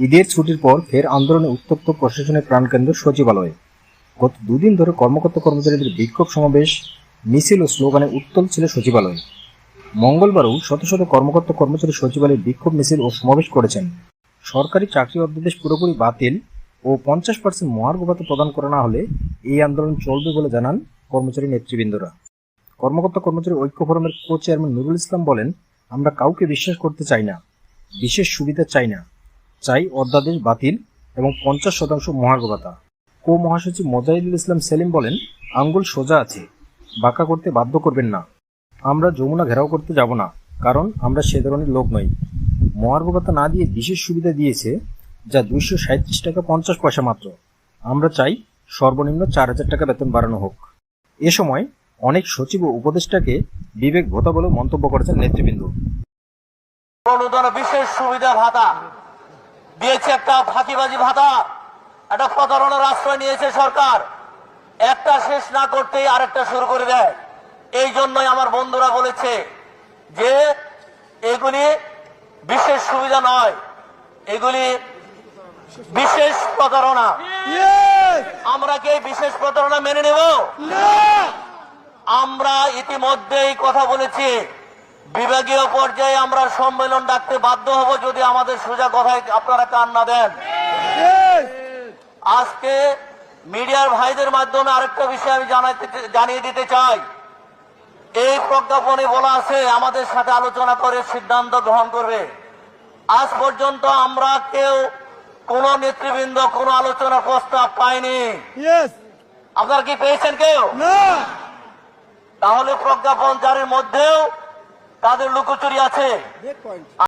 ঈদের ছুটির পর ফের আন্দোলনে উত্তপ্ত প্রশাসনের প্রাণকেন্দ্র সচিবালয়। গত দুদিন ধরে কর্মকর্তা কর্মচারীদের বিক্ষোভ সমাবেশ, মিছিল ও স্লোগানে উত্তল ছিল সচিবালয়। মঙ্গলবারও শত শত কর্মকর্তা কর্মচারী সচিবালয়ে বিক্ষোভ মিছিল ও সমাবেশ করেছেন। সরকারি চাকরি অধ্যাদেশ পুরোপুরি বাতিল ও পঞ্চাশ পার্সেন্ট মহার্ঘ ভাতা প্রদান করা না হলে এই আন্দোলন চলবে বলে জানান কর্মচারী নেতৃবৃন্দরা। কর্মকর্তা কর্মচারী ঐক্য ফোরামের কো চেয়ারম্যান নুরুল ইসলাম বলেন, আমরা কাউকে বিশ্বাস করতে চাই না, বিশেষ সুবিধা চাই না। চাই অধ্যাদেশ বাতিল এবং পঞ্চাশ শতাংশ মহার্ঘ ভাতা। কো মহাসচিব মোজাহিদুল ইসলাম সেলিম বলেন, আঙ্গুল সোজা আছে, বাঁকা করতে বাধ্য করবেন না। আমরা যমুনা ঘেরাও করতে যাব না, কারণ আমরা সে ধরনের লোক নই। মহার্ঘ ভাতা না দিয়ে বিশেষ সুবিধা দিয়েছে যা দুইশো সাঁত্রিশ টাকা পঞ্চাশ পয়সা মাত্র। আমরা চাই সর্বনিম্ন চার হাজার টাকা বেতন বাড়ানো হোক। এ সময় অনেক সচিব ও উপদেষ্টাকে বিবেক ভোতা বলে মন্তব্য করেছেন নেতৃবৃন্দ। অনুদান বিশেষ সুবিধা ভাতা। দিয়েছে একটা ফাঁকিবাজি ভাতা। একটা প্রতারণার আশ্রয় নিয়েছে সরকার। একটা শেষ না করতেই আরেকটা শুরু করে দেয়। এই জন্যই আমার বন্ধুরা বলেছে যে এগুলি বিশেষ সুবিধা নয়। এগুলি বিশেষ প্রতারণা। আমরা কি বিশেষ প্রতারণা মেনে নেব? আমরা ইতিমধ্যেই কথা বলেছি বিভাগীয় পর্যায়ে আমরা সম্মেলন ডাকতে বাধ্য হব যদি আমাদের সোজা কথায় আপনারা কান না দেন। আজকে মিডিয়ার ভাইদের মাধ্যমে আরেকটা বিষয় আমি জানিয়ে দিতে চাই। এই প্রজ্ঞাপনে বলা আছে আমাদের সাথে আলোচনা করে সিদ্ধান্ত গ্রহণ করবে। আজ পর্যন্ত আমরা কেউ কোন নেতৃবৃন্দ কোন আলোচনার প্রস্তাব পায়নি। আপনার কি পেয়েছেন কেউ? তাহলে প্রজ্ঞাপন জারির মধ্যেও তাদের লুকোচুরি আছে.